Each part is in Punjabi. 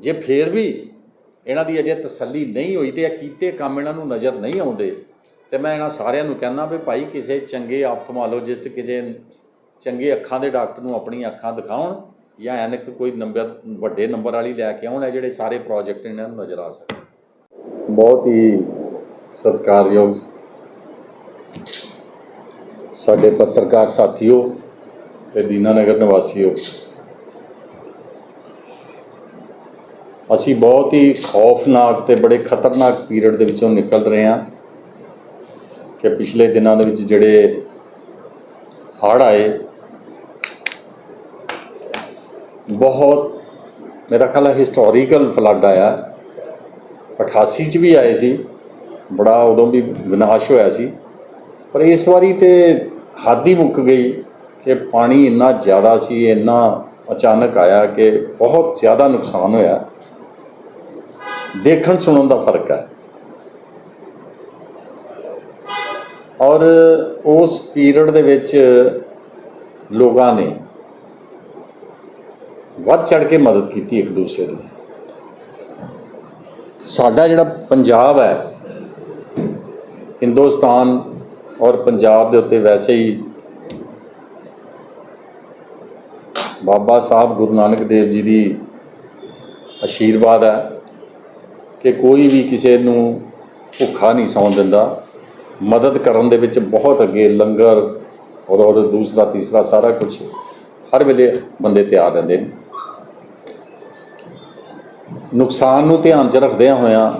ਜੇ ਫੇਰ ਵੀ ਇਹਨਾਂ ਦੀ ਅਜੇ ਤਸੱਲੀ ਨਹੀਂ ਹੋਈ ਤੇ ਇਹ ਕੀਤੇ ਕੰਮ ਇਹਨਾਂ ਨੂੰ ਨਜ਼ਰ ਨਹੀਂ ਆਉਂਦੇ, ਤੇ ਮੈਂ ਇਹਨਾਂ ਸਾਰਿਆਂ ਨੂੰ ਕਹਿੰਦਾ ਵੀ ਭਾਈ ਕਿਸੇ ਚੰਗੇ ਆਪਥਮੋਲੋਜਿਸਟ ਕਿਸੇ ਚੰਗੇ ਅੱਖਾਂ ਦੇ ਡਾਕਟਰ ਨੂੰ ਆਪਣੀਆਂ ਅੱਖਾਂ ਦਿਖਾਉਣ ਜਾਂ ਐਨਕ ਕੋਈ ਨੰਬਰ, ਵੱਡੇ ਨੰਬਰ ਵਾਲੀ ਲੈ ਕੇ ਆਉਣ, ਇਹ ਜਿਹੜੇ ਸਾਰੇ ਪ੍ਰੋਜੈਕਟ ਇਹਨਾਂ ਨੂੰ ਨਜ਼ਰ ਆ ਸਕਣ। ਬਹੁਤ ਹੀ ਸਤਿਕਾਰਯੋਗ ਸਾਡੇ ਪੱਤਰਕਾਰ ਸਾਥੀਓ ਤੇ ਦੀਨਾਨਗਰ ਨਿਵਾਸੀਓ। ਅਸੀਂ ਬਹੁਤ ਹੀ ਖੌਫਨਾਕ ਤੇ ਬੜੇ ਖਤਰਨਾਕ ਪੀਰੀਅਡ ਦੇ ਵਿੱਚੋਂ ਨਿਕਲ ਰਹੇ ਹਾਂ ਕਿ ਪਿਛਲੇ ਦਿਨਾਂ ਦੇ ਵਿੱਚ ਜਿਹੜੇ ਹੜ੍ਹ ਆਏ, ਬਹੁਤ ਮੇਰਾ ਖਿਆਲ ਹੈ ਹਿਸਟੋਰੀਕਲ ਫਲੱਡ ਆਇਆ। 88 ਚ ਵੀ ਆਏ ਸੀ, ਬੜਾ ਉਦੋਂ ਵੀ ਵਿਨਾਸ਼ ਹੋਇਆ ਸੀ। ਪਰ ਇਸ ਵਾਰੀ ਤੇ ਹੱਦ ਹੀ ਮੁੱਕ ਗਈ ਕਿ ਪਾਣੀ ਇੰਨਾ ਜ਼ਿਆਦਾ ਸੀ, ਇੰਨਾ ਅਚਾਨਕ ਆਇਆ ਕਿ ਬਹੁਤ ਜ਼ਿਆਦਾ ਨੁਕਸਾਨ ਹੋਇਆ। ਦੇਖਣ ਸੁਣਨ ਦਾ ਫ਼ਰਕ ਹੈ। ਔਰ ਉਸ ਪੀਰੀਅਡ ਦੇ ਵਿੱਚ ਲੋਕਾਂ ਨੇ ਵੱਧ ਚੜ ਕੇ ਮਦਦ ਕੀਤੀ ਇੱਕ ਦੂਸਰੇ ਦੀ। ਸਾਡਾ ਜਿਹੜਾ ਪੰਜਾਬ ਹੈ, ਹਿੰਦੁਸਤਾਨ ਔਰ ਪੰਜਾਬ ਦੇ ਉੱਤੇ ਵੈਸੇ ਹੀ ਬਾਬਾ ਸਾਹਿਬ ਗੁਰੂ ਨਾਨਕ ਦੇਵ ਜੀ ਦੀ ਆਸ਼ੀਰਵਾਦ ਹੈ। ਕਿ ਕੋਈ ਵੀ ਕਿਸੇ ਨੂੰ ਭੁੱਖਾ ਨਹੀਂ ਸੌਣ ਦਿੰਦਾ। ਮਦਦ ਕਰਨ ਦੇ ਵਿੱਚ ਬਹੁਤ ਅੱਗੇ ਲੰਗਰ, ਔਰ ਔਰ ਦੂਸਰਾ, ਤੀਸਰਾ ਸਾਰਾ ਕੁਝ ਹਰ ਵੇਲੇ ਬੰਦੇ ਤਿਆਰ ਰਹਿੰਦੇ ਨੇ। ਨੁਕਸਾਨ ਨੂੰ ਧਿਆਨ 'ਚ ਰੱਖਦਿਆਂ ਹੋਇਆਂ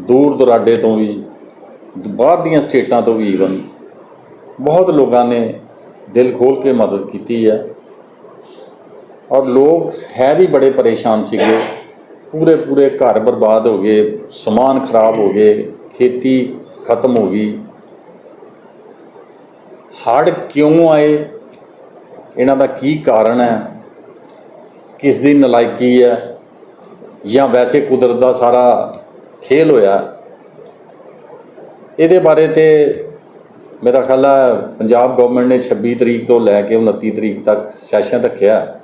ਦੂਰ ਦੁਰਾਡੇ ਤੋਂ ਵੀ, ਬਾਹਰ ਦੀਆਂ ਸਟੇਟਾਂ ਤੋਂ ਵੀ ਈਵਨ ਬਹੁਤ ਲੋਕਾਂ ਨੇ ਦਿਲ ਖੋਲ ਕੇ ਮਦਦ ਕੀਤੀ ਹੈ। ਔਰ ਲੋਕ ਹੈ ਵੀ ਬੜੇ ਪਰੇਸ਼ਾਨ ਸੀਗੇ। ਪੂਰੇ ਪੂਰੇ ਘਰ ਬਰਬਾਦ ਹੋ ਗਏ, ਸਮਾਨ ਖਰਾਬ ਹੋ ਗਏ, ਖੇਤੀ ਖਤਮ ਹੋ ਗਈ। ਹੜ੍ਹ ਕਿਉਂ ਆਏ? ਇਹਨਾਂ ਦਾ ਕੀ ਕਾਰਨ ਹੈ? ਕਿਸ ਦੀ ਨਲਾਇਕੀ ਹੈ? ਜਾਂ ਵੈਸੇ ਕੁਦਰਤ ਦਾ ਸਾਰਾ ਖੇਲ ਹੋਇਆ? ਇਹਦੇ ਬਾਰੇ ਤੇ ਮੇਰਾ ਖਿਆਲ ਹੈ ਪੰਜਾਬ ਗਵਰਨਮੈਂਟ ਨੇ 26 ਤਰੀਕ ਤੋਂ ਲੈ ਕੇ 29 ਤਰੀਕ ਤੱਕ ਸੈਸ਼ਨ ਰੱਖਿਆ।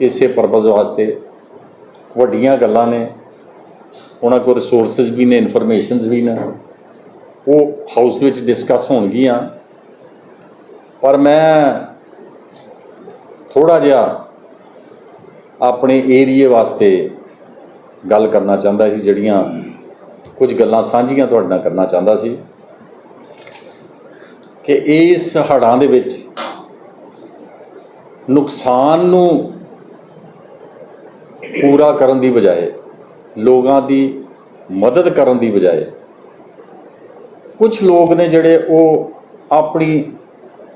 ਇਸੇ ਪਰਪਸ ਵਾਸਤੇ ਵੱਡੀਆਂ ਗੱਲਾਂ ਨੇ। ਉਹਨਾਂ ਕੋਲ ਰਿਸੋਰਸਸ ਵੀ ਨੇ ਇਨਫੋਰਮੇਸ਼ਨਸ ਵੀ ਨੇ। ਉਹ ਹਾਊਸ ਵਿੱਚ ਡਿਸਕਸ ਹੋਣਗੀਆਂ। ਪਰ ਮੈਂ ਥੋੜਾ ਜਿਹਾ ਆਪਣੇ ਏਰੀਏ ਵਾਸਤੇ ਗੱਲ ਕਰਨਾ ਚਾਹੁੰਦਾ ਸੀ, ਜਿਹੜੀਆਂ ਕੁਝ ਗੱਲਾਂ ਸਾਂਝੀਆਂ ਤੁਹਾਡੇ ਨਾਲ ਕਰਨਾ ਚਾਹੁੰਦਾ ਸੀ। ਕਿ ਇਸ ਹੜ੍ਹਾਂ ਦੇ ਵਿੱਚ ਨੁਕਸਾਨ ਨੂੰ ਪੂਰਾ ਕਰਨ ਦੀ ਬਜਾਏ, ਲੋਕਾਂ ਦੀ ਮਦਦ ਕਰਨ ਦੀ ਬਜਾਏ ਕੁਝ ਲੋਕ ਨੇ ਜਿਹੜੇ ਉਹ ਆਪਣੀ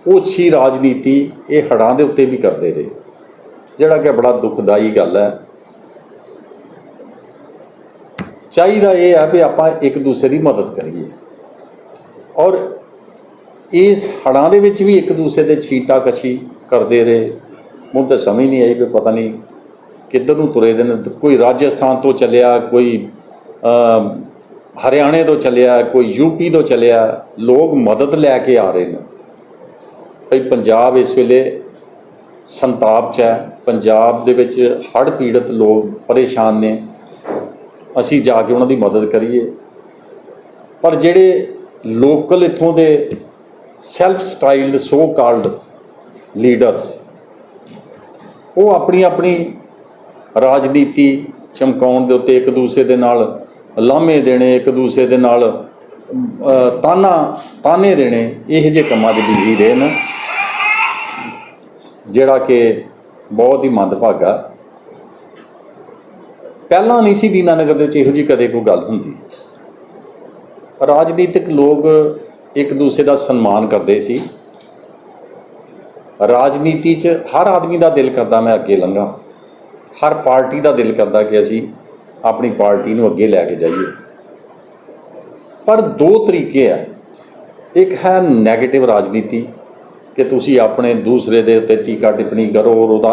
ਓਛੀ ਰਾਜਨੀਤੀ ਇਹ ਹੜ੍ਹਾਂ ਦੇ ਉੱਤੇ ਵੀ ਕਰਦੇ ਰਹੇ, ਜਿਹੜਾ ਕਿ ਬੜਾ ਦੁਖਦਾਈ ਗੱਲ ਹੈ। ਚਾਹੀਦਾ ਇਹ ਹੈ ਵੀ ਆਪਾਂ ਇੱਕ ਦੂਸਰੇ ਦੀ ਮਦਦ ਕਰੀਏ। ਔਰ ਇਸ ਹੜ੍ਹਾਂ ਦੇ ਵਿੱਚ ਵੀ ਇੱਕ ਦੂਸਰੇ ਦੇ ਛੀਟਾ ਕਛੀ ਕਰਦੇ ਰਹੇ। ਮੈਨੂੰ ਤਾਂ ਸਮਝ ਨਹੀਂ ਆਈ ਵੀ ਪਤਾ ਨਹੀਂ ਕਿੱਧਰ ਨੂੰ ਤੁਰੇ ਦੇ ਨੇ ਕੋਈ ਰਾਜਸਥਾਨ ਤੋਂ ਚੱਲਿਆ, ਕੋਈ ਹਰਿਆਣੇ ਤੋਂ ਚੱਲਿਆ, ਕੋਈ ਯੂਪੀ ਤੋਂ ਚੱਲਿਆ, ਲੋਕ ਮਦਦ ਲੈ ਕੇ ਆ ਰਹੇ ਨੇ। ਭਈ ਪੰਜਾਬ ਇਸ ਵੇਲੇ ਸੰਤਾਪ 'ਚ ਹੈ। ਪੰਜਾਬ ਦੇ ਵਿੱਚ ਹੜ੍ਹ ਪੀੜਤ ਲੋਕ ਪਰੇਸ਼ਾਨ ਨੇ। ਅਸੀਂ ਜਾ ਕੇ ਉਹਨਾਂ ਦੀ ਮਦਦ ਕਰੀਏ। ਪਰ ਜਿਹੜੇ ਲੋਕਲ ਇਥੋਂ ਦੇ self styled so called leaders ਉਹ ਆਪਣੀ ਆਪਣੀ ਰਾਜਨੀਤੀ ਚਮਕਾਉਣ ਦੇ ਉੱਤੇ ਇੱਕ ਦੂਸਰੇ ਦੇ ਨਾਲ ਲਾਹਮੇ ਦੇਣੇ, ਇੱਕ ਦੂਸਰੇ ਦੇ ਨਾਲ ਤਾਨਾ, ਤਾਨੇ ਦੇਣੇ, ਇਹ ਜਿਹੇ ਕੰਮਾਂ 'ਚ ਬਿਜ਼ੀ ਰਹੇ ਨਾ। ਜਿਹੜਾ ਕਿ ਬਹੁਤ ਹੀ ਮੰਦਭਾਗਾ ਪਹਿਲਾਂ ਨਹੀਂ ਸੀ ਦੀਨਾਨਗਰ ਦੇ ਵਿੱਚ ਇਹੋ ਜਿਹੀ ਕਦੇ ਕੋਈ ਗੱਲ ਹੁੰਦੀ। ਰਾਜਨੀਤਿਕ ਲੋਕ ਇੱਕ ਦੂਸਰੇ ਦਾ ਸਨਮਾਨ ਕਰਦੇ ਸੀ। ਰਾਜਨੀਤੀ 'ਚ ਹਰ ਆਦਮੀ ਦਾ ਦਿਲ ਕਰਦਾ ਮੈਂ ਅੱਗੇ ਲੰਘਾਂ। ਹਰ ਪਾਰਟੀ ਦਾ ਦਿਲ ਕਰਦਾ ਕਿ ਅਸੀਂ ਆਪਣੀ ਪਾਰਟੀ ਨੂੰ ਅੱਗੇ ਲੈ ਕੇ ਜਾਈਏ। ਪਰ ਦੋ ਤਰੀਕੇ ਆ। ਇੱਕ ਹੈ 네ਗੇਟਿਵ ਰਾਜਨੀਤੀ ਕਿ ਤੁਸੀਂ ਆਪਣੇ ਦੂਸਰੇ ਦੇ ਉੱਤੇ ਟੀਕਾ ਟਿੱਪਣੀ ਕਰੋ ਔਰ ਉਹਦਾ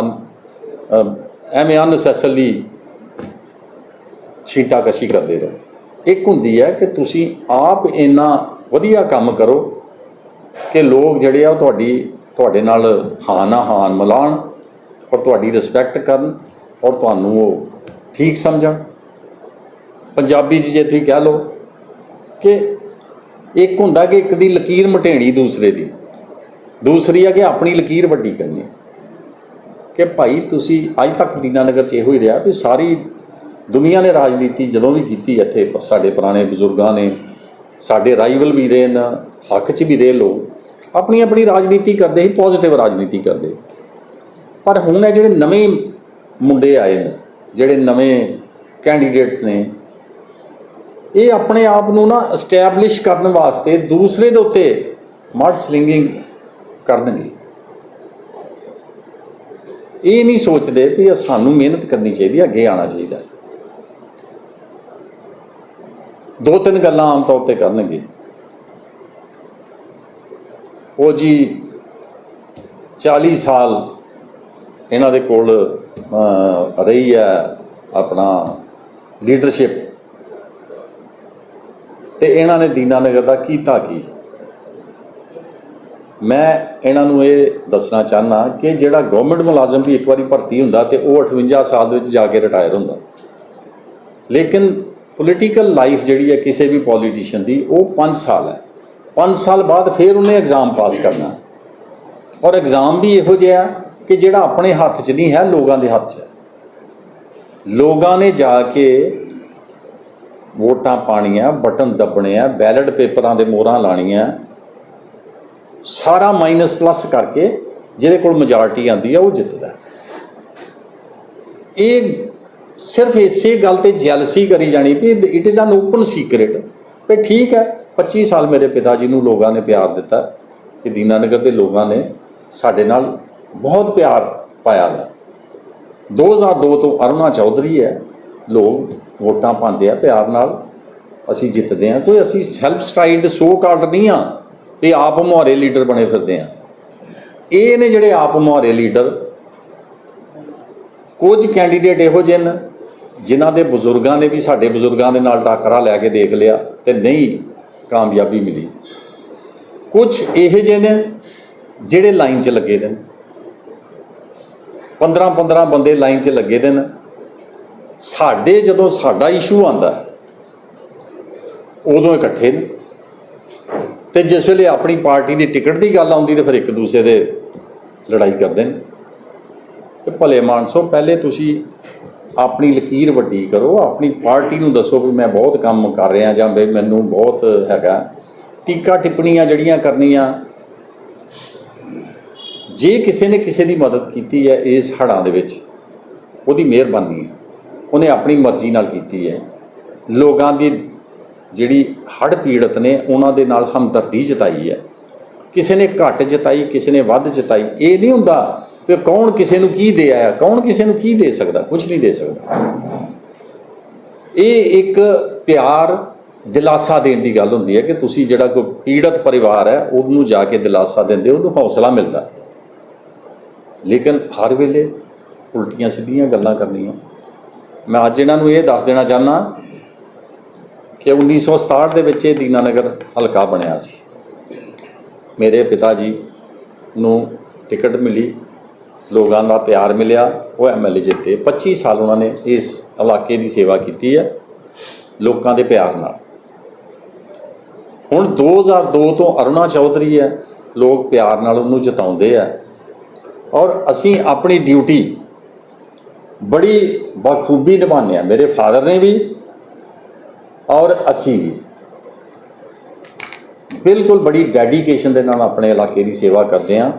ਅਹ, ਐਵੇਂ ਅਨਸੈਸਰਲੀ ਛੀਟਾ ਕਸ਼ੀ ਕਰਦੇ ਰਹੋ। ਇੱਕ ਹੁੰਦੀ ਹੈ ਕਿ ਤੁਸੀਂ ਆਪ ਇੰਨਾ ਵਧੀਆ ਕੰਮ ਕਰੋ ਕਿ ਲੋਕ ਜਿਹੜੇ ਆ ਉਹ ਤੁਹਾਡੀ ਤੁਹਾਡੇ ਨਾਲ ਹਾਂ ਨਾ ਹਾਂ ਮਿਲਾਉਣ ਔਰ ਤੁਹਾਡੀ ਰਿਸਪੈਕਟ ਕਰਨ। ਔਰ ਤੁਹਾਨੂੰ ਉਹ ਠੀਕ ਸਮਝਣ। ਪੰਜਾਬੀ 'ਚ ਜੇ ਤੁਸੀਂ ਕਹਿ ਲਓ ਕਿ ਇੱਕ ਹੁੰਦਾ ਕਿ ਇੱਕ ਦੀ ਲਕੀਰ ਮਟੇਣੀ ਦੂਸਰੇ ਦੀ। ਦੂਸਰੀ ਹੈ ਕਿ ਆਪਣੀ ਲਕੀਰ ਵੱਡੀ ਕਰਨੀ। ਕਿ ਭਾਈ ਤੁਸੀਂ ਅੱਜ ਤੱਕ ਦੀਨਾਨਗਰ 'ਚ ਇਹੋ ਹੀ ਰਿਹਾ ਵੀ ਸਾਰੀ ਦੁਨੀਆ ਨੇ ਰਾਜਨੀਤੀ ਜਦੋਂ ਵੀ ਕੀਤੀ ਇੱਥੇ ਸਾਡੇ ਪੁਰਾਣੇ ਬਜ਼ੁਰਗਾਂ ਨੇ, ਸਾਡੇ ਰਾਈਵਲ ਵੀ ਰਹੇ ਨੇ, ਹੱਕ 'ਚ ਵੀ ਰਹੇ ਲੋਕ, ਆਪਣੀ ਆਪਣੀ ਰਾਜਨੀਤੀ ਕਰਦੇ ਸੀ ਪੋਜ਼ਿਟਿਵ ਰਾਜਨੀਤੀ ਕਰਦੇ। ਪਰ ਹੁਣ ਇਹ ਜਿਹੜੇ ਨਵੇਂ ਮੁੰਡੇ ਆਏ ਨੇ, ਜਿਹੜੇ ਨਵੇਂ ਕੈਂਡੀਡੇਟ ਨੇ। ਇਹ ਆਪਣੇ ਆਪ ਨੂੰ ਨਾ ਐਸਟੈਬਲਿਸ਼ ਕਰਨ ਵਾਸਤੇ ਦੂਸਰੇ ਦੇ ਉੱਤੇ ਮਡ ਸਲਿੰਗਿੰਗ ਕਰਨਗੇ। ਇਹ ਨਹੀਂ ਸੋਚਦੇ ਵੀ ਸਾਨੂੰ ਮਿਹਨਤ ਕਰਨੀ ਚਾਹੀਦੀ, ਅੱਗੇ ਆਉਣਾ ਚਾਹੀਦਾ। ਦੋ ਤਿੰਨ ਗੱਲਾਂ ਆਮ ਤੌਰ ਤੇ ਕਰਨਗੇ। ਉਹ ਜੀ 40 ਸਾਲ ਇਹਨਾਂ ਦੇ ਕੋਲ ਰਹੀ ਹੈ ਆਪਣਾ ਲੀਡਰਸ਼ਿਪ ਤੇ ਇਹਨਾਂ ਨੇ ਦੀਨਾਨਗਰ ਦਾ ਕੀਤਾ ਕੀ? ਮੈਂ ਇਹਨਾਂ ਨੂੰ ਇਹ ਦੱਸਣਾ ਚਾਹਨਾ ਕਿ ਜਿਹੜਾ ਗਵਰਨਮੈਂਟ ਮੁਲਾਜ਼ਮ ਵੀ ਇੱਕ ਵਾਰੀ ਭਰਤੀ ਹੁੰਦਾ ਤੇ ਉਹ 58 ਸਾਲ ਦੇ ਵਿੱਚ ਜਾ ਕੇ ਰਿਟਾਇਰ ਹੁੰਦਾ। ਲੇਕਿਨ ਪੋਲੀਟੀਕਲ ਲਾਈਫ ਜਿਹੜੀ ਹੈ ਕਿਸੇ ਵੀ ਪੋਲੀਟੀਸ਼ੀਅਨ ਦੀ, ਉਹ 5 ਸਾਲ ਹੈ। 5 ਸਾਲ ਬਾਅਦ ਫਿਰ ਉਹਨੇ ਐਗਜ਼ਾਮ ਪਾਸ ਕਰਨਾ। ਔਰ ਐਗਜ਼ਾਮ ਵੀ ਇਹੋ ਜਿਹਾ ਕਿ ਜਿਹੜਾ ਆਪਣੇ ਹੱਥ 'ਚ ਨਹੀਂ ਹੈ, ਲੋਕਾਂ ਦੇ ਹੱਥ 'ਚ ਹੈ। ਲੋਕਾਂ ਨੇ ਜਾ ਕੇ ਵੋਟਾਂ ਪਾਣੀਆਂ, ਬਟਨ ਦੱਬਣੇ ਆ, ਬੈਲਟ ਪੇਪਰਾਂ ਦੇ ਮੋਹਰਾਂ ਲਾਣੀਆਂ। ਸਾਰਾ ਮਾਈਨਸ ਪਲੱਸ ਕਰਕੇ ਜਿਹਦੇ ਕੋਲ ਮੈਜੋਰਟੀ ਆਂਦੀ ਆ, ਉਹ ਜਿੱਤਦਾ। ਇਹ ਸਿਰਫ ਇਸੇ ਗੱਲ ਤੇ ਜੈਲਸੀ ਕਰੀ ਜਾਣੀ ਵੀ it is an open secret ਵੀ ਠੀਕ ਹੈ 25 ਸਾਲ ਮੇਰੇ ਪਿਤਾ ਜੀ ਨੂੰ ਲੋਕਾਂ ਨੇ ਪਿਆਰ ਦਿੱਤਾ, ਕਿ ਦੀਨਾਨਗਰ ਦੇ ਲੋਕਾਂ ਨੇ ਸਾਡੇ ਨਾਲ ਬਹੁਤ ਪਿਆਰ ਪਾਇਆ ਹੈ 2002 ਤੋਂ ਅਰੁਣਾ ਚੌਧਰੀ ਹੈ, ਲੋਕ ਵੋਟਾਂ ਪਾਉਂਦੇ ਆ, ਪਿਆਰ ਨਾਲ ਅਸੀਂ ਜਿੱਤਦੇ ਆ ਕੋਈ ਅਸੀਂ ਸੈਲਫ ਸਟਾਈਲਡ ਸੋ ਕਾਲਡ ਨਹੀਂ ਆ ਵੀ ਆਪ ਮੁਹਾਰੇ ਲੀਡਰ ਬਣੇ ਫਿਰਦੇ ਆ। ਇਹ ਨੇ ਜਿਹੜੇ ਆਪ ਮੁਹਾਰੇ ਲੀਡਰ ਕੁਝ ਕੈਂਡੀਡੇਟ ਇਹੋ ਜਿਹੇ ਨੇ, ਜਿਨ੍ਹਾਂ ਦੇ ਬਜ਼ੁਰਗਾਂ ਨੇ ਵੀ ਸਾਡੇ ਬਜ਼ੁਰਗਾਂ ਦੇ ਨਾਲ ਟਾਕਰਾ ਲੈ ਕੇ ਦੇਖ ਲਿਆ ਤੇ ਨਹੀਂ ਕਾਮਯਾਬੀ ਮਿਲੀ। ਕੁਝ ਇਹੋ ਜਿਹੇ ਨੇ ਜਿਹੜੇ ਲਾਈਨ 'ਚ ਲੱਗੇ ਨੇ। 15 15 ਬੰਦੇ ਲਾਈਨ 'ਚ ਲੱਗੇ ਦੇ ਨੇ ਸਾਡੇ ਜਦੋਂ ਸਾਡਾ ਇਸ਼ੂ ਆਂਦਾ ਉਦੋਂ ਇਕੱਠੇ ਨੇ। ਤੇ ਜਿਸ ਵੇਲੇ ਆਪਣੀ ਪਾਰਟੀ ਦੀ ਟਿਕਟ ਦੀ ਗੱਲ ਆਉਂਦੀ ਤੇ ਫਿਰ ਇੱਕ ਦੂਸਰੇ ਦੇ ਲੜਾਈ ਕਰਦੇ ਨੇ। ਤੇ ਭਲੇ ਮਾਨਸੋ, ਪਹਿਲੇ ਤੁਸੀਂ ਆਪਣੀ ਲਕੀਰ ਵੱਡੀ ਕਰੋ, ਆਪਣੀ ਪਾਰਟੀ ਨੂੰ ਦੱਸੋ ਵੀ ਮੈਂ ਬਹੁਤ ਕੰਮ ਕਰ ਰਿਹਾ ਜਾਂ ਵੀ ਮੈਨੂੰ ਬਹੁਤ ਹੈਗਾ। ਟੀਕਾ ਟਿੱਪਣੀਆਂ ਜਿਹੜੀਆਂ ਕਰਨੀਆਂ ਜੇ ਕਿਸੇ ਨੇ ਕਿਸੇ ਦੀ ਮਦਦ ਕੀਤੀ ਹੈ ਇਸ ਹੜਾਂ ਦੇ ਵਿੱਚ, ਉਹਦੀ ਮਿਹਰਬਾਨੀ ਹੈ। ਉਹਨੇ ਆਪਣੀ ਮਰਜ਼ੀ ਨਾਲ ਕੀਤੀ ਹੈ। ਲੋਕਾਂ ਦੀ ਜਿਹੜੀ ਹੜ੍ਹ ਪੀੜਤ ਨੇ, ਉਹਨਾਂ ਦੇ ਨਾਲ ਹਮਦਰਦੀ ਜਤਾਈ ਹੈ। ਕਿਸੇ ਨੇ ਘੱਟ ਜਤਾਈ, ਕਿਸੇ ਨੇ ਵੱਧ ਜਤਾਈ, ਇਹ ਨਹੀਂ ਹੁੰਦਾ ਕਿ ਕੌਣ ਕਿਸੇ ਨੂੰ ਕੀ ਦੇ ਆਇਆ, ਕੌਣ ਕਿਸੇ ਨੂੰ ਕੀ ਦੇ ਸਕਦਾ ਕੁਝ ਨਹੀਂ ਦੇ ਸਕਦਾ। ਇਹ ਇੱਕ ਪਿਆਰ, ਦਿਲਾਸਾ ਦੇਣ ਦੀ ਗੱਲ ਹੁੰਦੀ ਹੈ ਕਿ ਤੁਸੀਂ ਜਿਹੜਾ ਕੋਈ ਪੀੜਤ ਪਰਿਵਾਰ ਹੈ, ਉਹਨੂੰ ਜਾ ਕੇ ਦਿਲਾਸਾ ਦਿੰਦੇ ਉਹਨੂੰ ਹੌਸਲਾ ਮਿਲਦਾ। ਲੇਕਿਨ ਹਰ ਵੇਲੇ ਉਲਟੀਆਂ ਸਿੱਧੀਆਂ ਗੱਲਾਂ ਕਰਨੀਆਂ। ਮੈਂ ਅੱਜ ਇਹਨਾਂ ਨੂੰ ਇਹ ਦੱਸ ਦੇਣਾ ਚਾਹਨਾ ਕਿ 1967 ਦੇ ਵਿੱਚ ਇਹ ਦੀਨਾਨਗਰ ਹਲਕਾ ਬਣਿਆ ਸੀ। ਮੇਰੇ ਪਿਤਾ ਜੀ ਨੂੰ ਟਿਕਟ ਮਿਲੀ, ਲੋਕਾਂ ਦਾ ਪਿਆਰ ਮਿਲਿਆ, ਉਹ ਐਮਐਲਏ ਜਿੱਤੇ। 25 ਸਾਲ ਉਹਨਾਂ ਨੇ ਇਸ ਇਲਾਕੇ ਦੀ ਸੇਵਾ ਕੀਤੀ ਹੈ, ਲੋਕਾਂ ਦੇ ਪਿਆਰ ਨਾਲ। ਹੁਣ 2002 ਤੋਂ ਅਰੁਣਾ ਚੌਧਰੀ ਹੈ, ਲੋਕ ਪਿਆਰ ਨਾਲ ਉਹਨੂੰ ਜਿਤਾਉਂਦੇ ਆ। ਔਰ ਅਸੀਂ ਆਪਣੀ ਡਿਊਟੀ ਬੜੀ ਬਖੂਬੀ ਨਿਭਾਉਂਦੇ ਆ ਮੇਰੇ ਫਾਦਰ ਨੇ ਵੀ ਔਰ ਅਸੀਂ ਵੀ। ਬਿਲਕੁਲ ਬੜੀ ਡੈਡੀਕੇਸ਼ਨ ਦੇ ਨਾਲ ਆਪਣੇ ਇਲਾਕੇ ਦੀ ਸੇਵਾ ਕਰਦੇ ਆ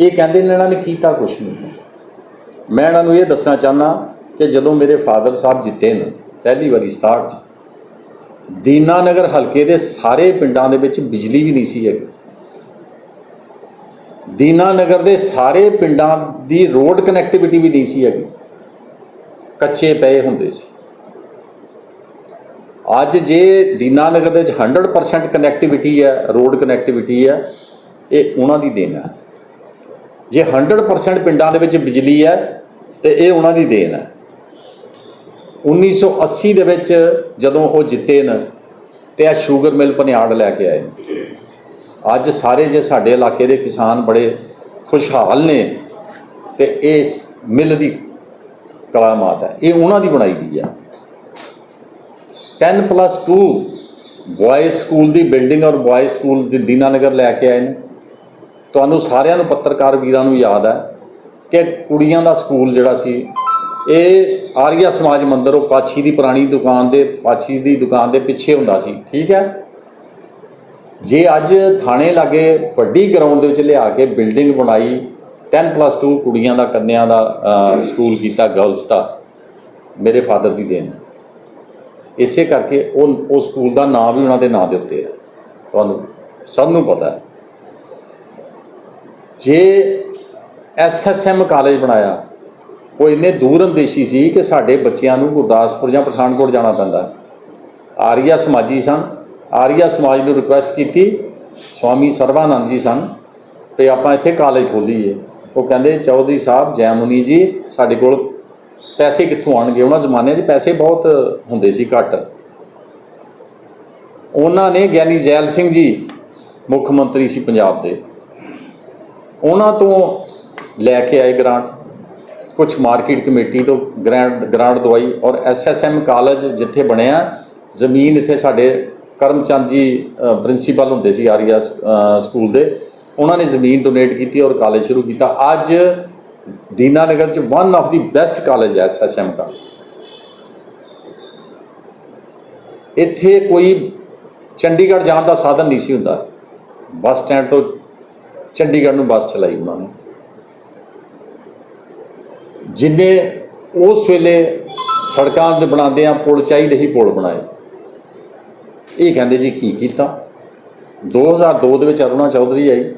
ਇਹ ਕਹਿੰਦੇ ਨੇ ਇਹਨਾਂ ਨੇ ਕੀਤਾ ਕੁਛ ਨਹੀਂ। ਮੈਂ ਇਹਨਾਂ ਨੂੰ ਇਹ ਦੱਸਣਾ ਚਾਹਨਾ ਕਿ ਜਦੋਂ ਮੇਰੇ ਫਾਦਰ ਸਾਹਿਬ ਜਿੱਤੇ ਨੇ, ਪਹਿਲੀ ਵਾਰੀ 67 ਚ, ਦੀਨਾਨਗਰ ਹਲਕੇ ਦੇ ਸਾਰੇ ਪਿੰਡਾਂ ਦੇ ਵਿੱਚ ਬਿਜਲੀ ਵੀ ਨਹੀਂ ਸੀ ਹੈਗੀ। ਦੀਨਾਨਗਰ ਦੇ ਸਾਰੇ ਪਿੰਡਾਂ ਦੀ ਰੋਡ ਕਨੈਕਟੀਵਿਟੀ ਵੀ ਨਹੀਂ ਸੀ ਹੈਗੀ। ਕੱਚੇ ਪਏ ਹੁੰਦੇ ਸੀ। ਅੱਜ ਜੇ ਦੀਨਾਨਗਰ ਦੇ ਵਿੱਚ 100% ਕਨੈਕਟੀਵਿਟੀ ਹੈ, ਰੋਡ ਕਨੈਕਟੀਵਿਟੀ ਹੈ, ਇਹ ਉਹਨਾਂ ਦੀ ਦੇਣ ਹੈ। ਜੇ 100% ਪਿੰਡਾਂ ਦੇ ਵਿੱਚ ਬਿਜਲੀ ਹੈ, ਤੇ ਇਹ ਉਹਨਾਂ ਦੀ ਦੇਣ ਹੈ। 1980 ਦੇ ਵਿੱਚ ਜਦੋਂ ਉਹ ਜਿੱਤੇ ਨੇ, ਤੇ ਇਹ ਸ਼ੂਗਰ ਮਿਲ ਪਨਿਆੜ ਲੈ ਕੇ ਆਏ ਨੇ। ਅੱਜ ਸਾਰੇ ਜੇ ਸਾਡੇ ਇਲਾਕੇ ਦੇ ਕਿਸਾਨ ਬੜੇ ਖੁਸ਼ਹਾਲ ਨੇ ਤੇ ਇਸ ਮਿਲ ਦੀ ਕਲਾਮਾਤ ਹੈ, ਇਹ ਉਹਨਾਂ ਦੀ ਬਣਾਈ ਗਈ ਆ 10 ਪਲੱਸ 2 ਬॉयਜ਼ ਸਕੂਲ ਦੀ ਬਿਲਡਿੰਗ ਔਰ ਬॉयਜ਼ ਸਕੂਲ ਦੀ ਦੀਨਾਨਗਰ ਲੈ ਕੇ ਆਏ ਨੇ। ਤੁਹਾਨੂੰ ਸਾਰਿਆਂ ਨੂੰ ਪੱਤਰਕਾਰ ਵੀਰਾਂ ਨੂੰ ਯਾਦ ਹੈ ਕਿ ਕੁੜੀਆਂ ਦਾ ਸਕੂਲ ਜਿਹੜਾ ਸੀ, ਇਹ ਆਰੀਆ ਸਮਾਜ ਮੰਦਿਰ ਉਹ ਪਾਛੀ ਦੀ ਪੁਰਾਣੀ ਦੁਕਾਨ ਦੇ, ਪਾਛੀ ਦੀ ਦੁਕਾਨ ਦੇ ਪਿੱਛੇ ਹੁੰਦਾ ਸੀ, ਠੀਕ ਹੈ? ਜੇ ਅੱਜ ਥਾਣੇ ਲਾਗੇ ਵੱਡੀ ਗਰਾਊਂਡ ਦੇ ਵਿੱਚ ਲਿਆ ਕੇ ਬਿਲਡਿੰਗ ਬਣਾਈ 10 ਪਲੱਸ 2 ਕੁੜੀਆਂ ਦਾ, ਕੰਨਿਆਂ ਦਾ ਸਕੂਲ ਕੀਤਾ ਗਰਲਸ ਦਾ, ਮੇਰੇ ਫਾਦਰ ਦੀ ਦੇਣ। ਹੈ। ਇਸੇ ਕਰਕੇ ਉਹ ਉਹ ਸਕੂਲ ਦਾ ਨਾਮ ਵੀ ਉਹਨਾਂ ਦੇ ਨਾਂ ਦੇ ਉੱਤੇ ਹੈ। ਤੁਹਾਨੂੰ ਸਭ ਨੂੰ ਪਤਾ ਹੈ। ਜੇ ਐਸਐਸਐਮ ਕਾਲਜ ਬਣਾਇਆ, ਉਹ ਇੰਨੇ ਦੂਰ ਅੰਦੇਸ਼ੀ ਸੀ ਕਿ ਸਾਡੇ ਬੱਚਿਆਂ ਨੂੰ ਗੁਰਦਾਸਪੁਰ ਜਾਂ ਪਠਾਨਕੋਟ ਜਾਣਾ ਪੈਂਦਾ। ਆਰੀਆ ਸਮਾਜੀ ਸਨ ਆਰੀਆ ਸਮਾਜ ਨੂੰ ਰਿਕੁਐਸਟ ਕੀਤੀ, ਸਵਾਮੀ ਸਰਵਾਨੰਦ ਜੀ ਸਨ ਤੇ ਆਪਾਂ ਇੱਥੇ ਕਾਲਜ ਖੋਲੀਏ ਉਹ ਕਹਿੰਦੇ, ਚੌਧਰੀ ਸਾਹਿਬ ਜੈਮੁਨੀ ਜੀ, ਸਾਡੇ ਕੋਲ ਪੈਸੇ ਕਿੱਥੋਂ ਆਣਗੇ ਉਹਨਾਂ ਜ਼ਮਾਨਿਆਂ 'ਚ ਪੈਸੇ ਬਹੁਤ ਹੁੰਦੇ ਸੀ, ਘੱਟ। ਉਹਨਾਂ ਨੇ ਗਿਆਨੀ ਜ਼ੈਲ ਸਿੰਘ ਜੀ, ਮੁੱਖ ਮੰਤਰੀ ਸੀ ਪੰਜਾਬ ਦੇ। ਉਹਨਾਂ ਤੋਂ ਲੈ ਕੇ ਆਏ ਗ੍ਰਾਂਟ ਕੁਝ ਮਾਰਕੀਟ ਕਮੇਟੀ ਤੋਂ ਗ੍ਰਾਂਟ ਗ੍ਰਾਂਟ ਦਵਾਈ ਔਰ ਐਸਐਸਐਮ ਕਾਲਜ ਜਿੱਥੇ ਬਣਿਆ, ਜ਼ਮੀਨ ਇੱਥੇ ਸਾਡੇ ਕਰਮਚੰਦ ਜੀ ਪ੍ਰਿੰਸੀਪਲ ਹੁੰਦੇ ਸੀ ਆਰੀਆ ਸਕੂਲ ਦੇ। ਉਹਨਾਂ ਨੇ ਜ਼ਮੀਨ ਡੋਨੇਟ ਕੀਤੀ ਔਰ ਕਾਲਜ ਸ਼ੁਰੂ ਕੀਤਾ। ਅੱਜ ਦੀਨਾਨਗਰ ਚ one of the best college ਹੈ ਐਸਐਸਐਮ ਦਾ। ਇੱਥੇ ਕੋਈ ਚੰਡੀਗੜ੍ਹ ਜਾਣ ਦਾ ਸਾਧਨ ਨਹੀਂ ਸੀ ਹੁੰਦਾ। ਬੱਸ ਸਟੈਂਡ ਤੋਂ ਚੰਡੀਗੜ੍ਹ ਨੂੰ ਬੱਸ ਚਲਾਈ ਉਹਨਾਂ ਨੇ। ਜਿੰਨੇ ਉਸ ਵੇਲੇ ਸੜਕਾਂ ਦੇ ਬਣਾਉਂਦੇ ਆ, ਪੁਲ ਚਾਹੀਦੇ ਹੀ ਪੁਲ ਬਣਾਏ। ਇਹ ਕਹਿੰਦੇ ਜੀ ਕੀ ਕੀਤਾ? 2002 ਦੇ ਵਿੱਚ ਅਰੁਣਾ ਚੌਧਰੀ ਆਈ।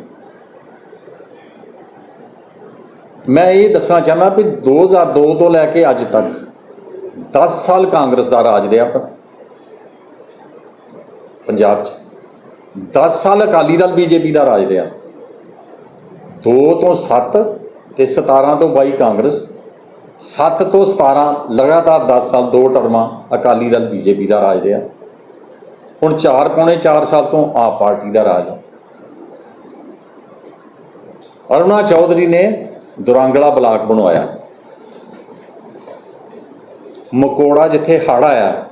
ਮੈਂ ਇਹ ਦੱਸਣਾ ਚਾਹੁੰਦਾ ਵੀ 2002 ਤੋਂ ਲੈ ਕੇ ਅੱਜ ਤੱਕ 10 ਸਾਲ ਕਾਂਗਰਸ ਦਾ ਰਾਜ ਰਿਹਾ ਪ- ਪੰਜਾਬ 'ਚ 10 ਸਾਲ ਅਕਾਲੀ ਦਲ ਬੀਜੇਪੀ ਦਾ ਰਾਜ ਰਿਹਾ। 2 ਤੋਂ 7 ਤੇ 17 ਤੋਂ 22 ਕਾਂਗਰਸ 7 ਤੋਂ 17 ਲਗਾਤਾਰ 10 ਸਾਲ ਦੋ ਟਰਮਾਂ ਅਕਾਲੀ ਦਲ ਬੀਜੇਪੀ ਦਾ ਰਾਜ ਰਿਹਾ। ਹੁਣ 4 ਪੌਣੇ 4 ਸਾਲ ਤੋਂ ਆਪ ਪਾਰਟੀ ਦਾ ਰਾਜ ਹੈ ਅਰੁਣਾ ਚੌਧਰੀ ਨੇ ਦੁਰਾਂਗਲਾ ਬਲਾਕ ਬਣਵਾਇਆ। ਮਕੋੜਾ ਜਿੱਥੇ ਹੜ ਆਇਆ,